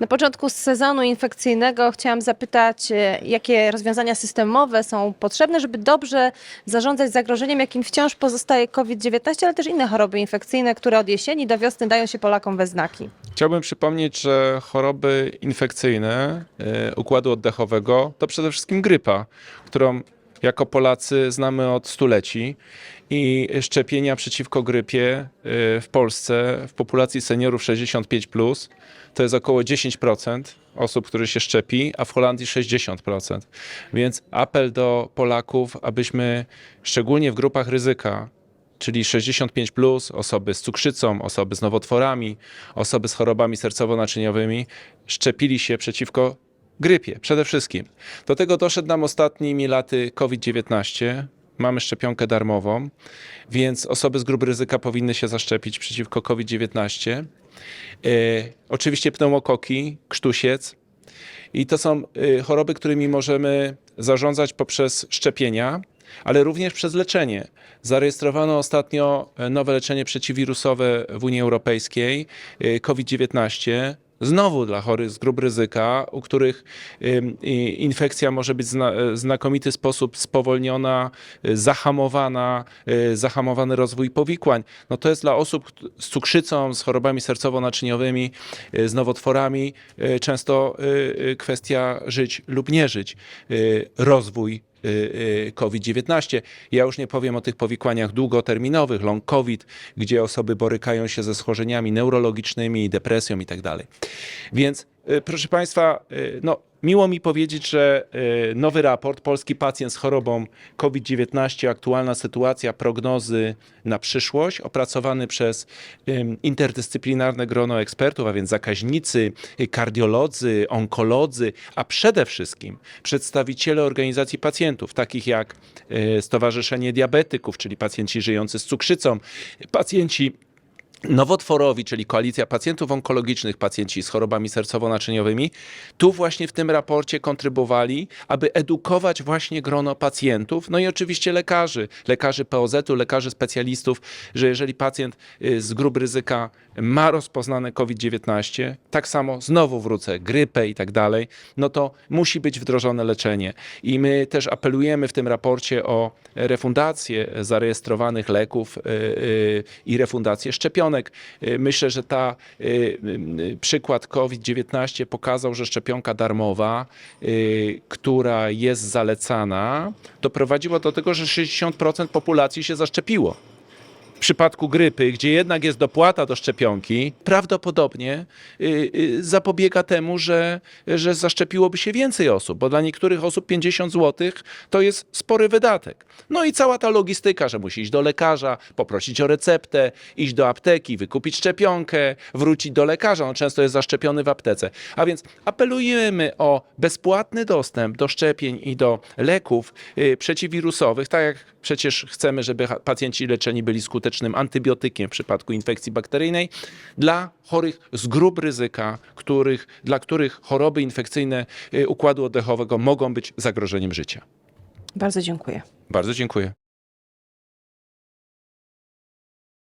Na początku sezonu infekcyjnego chciałam zapytać, e, jakie rozwiązania systemowe są potrzebne, żeby dobrze zarządzać zagrożeniem, jakim wciąż pozostaje COVID-19, ale też inne choroby infekcyjne, które od jesieni do wiosny dają się Polakom we znaki. Chciałbym przypomnieć, że choroby infekcyjne e, układu oddechowego to przede wszystkim grypa, którą jako Polacy znamy od stuleci i szczepienia przeciwko grypie e, w Polsce w populacji seniorów 65 plus to jest około 10% osób, które się szczepi, a w Holandii 60%. Więc apel do Polaków, abyśmy szczególnie w grupach ryzyka czyli 65, plus, osoby z cukrzycą, osoby z nowotworami, osoby z chorobami sercowo-naczyniowymi, szczepili się przeciwko grypie przede wszystkim. Do tego doszedł nam ostatnimi laty COVID-19. Mamy szczepionkę darmową, więc osoby z grup ryzyka powinny się zaszczepić przeciwko COVID-19. E, oczywiście pneumokoki, krztusiec, i to są y, choroby, którymi możemy zarządzać poprzez szczepienia, ale również przez leczenie. Zarejestrowano ostatnio e, nowe leczenie przeciwwirusowe w Unii Europejskiej, y, COVID-19. Znowu dla chorych z grup ryzyka, u których infekcja może być w znakomity sposób spowolniona, y, zahamowana, y, zahamowany rozwój powikłań. No to jest dla osób z cukrzycą, z chorobami sercowo-naczyniowymi, z nowotworami często kwestia żyć lub nie żyć. Rozwój COVID-19. Ja już nie powiem o tych powikłaniach długoterminowych, long COVID, gdzie osoby borykają się ze schorzeniami neurologicznymi, depresją i tak dalej. Więc y, proszę Państwa, y, no, miło mi powiedzieć, że y, nowy raport Polski pacjent z chorobą COVID-19, aktualna sytuacja, prognozy na przyszłość, opracowany przez interdyscyplinarne grono ekspertów, a więc zakaźnicy, y, kardiolodzy, onkolodzy, a przede wszystkim przedstawiciele organizacji pacjentów, takich jak y, Stowarzyszenie Diabetyków, czyli pacjenci żyjący z cukrzycą, pacjenci nowotworowi, czyli Koalicja Pacjentów Onkologicznych, pacjenci z chorobami sercowo-naczyniowymi, tu właśnie w tym raporcie kontrybowali, aby edukować właśnie grono pacjentów, no i oczywiście lekarzy, lekarzy POZ-u, lekarzy specjalistów, że jeżeli pacjent y, z grup ryzyka ma rozpoznane COVID-19, tak samo znowu wrócę, grypę i tak dalej, no to musi być wdrożone leczenie. I my też apelujemy w tym raporcie o refundację zarejestrowanych leków y, y, i refundację szczepionek. Y, Myślę, że ta y, y, przykład COVID-19 pokazał, że szczepionka darmowa, która jest zalecana, doprowadziła do tego, że 60% populacji się zaszczepiło. W przypadku grypy, gdzie jednak jest dopłata do szczepionki, prawdopodobnie y, y, zapobiega temu, że, że zaszczepiłoby się więcej osób, bo dla niektórych osób 50 zł to jest spory wydatek. No i cała ta logistyka, że musi iść do lekarza, poprosić o receptę, iść do apteki, wykupić szczepionkę, wrócić do lekarza. On często jest zaszczepiony w aptece. A więc apelujemy o bezpłatny dostęp do szczepień i do leków y, przeciwwirusowych, tak jak przecież chcemy, żeby pacjenci leczeni byli skutecznym antybiotykiem w przypadku infekcji bakteryjnej, dla chorych z grup ryzyka, których, dla których choroby infekcyjne y, układu oddechowego mogą być zagrożeniem życia. Bardzo dziękuję. Bardzo dziękuję.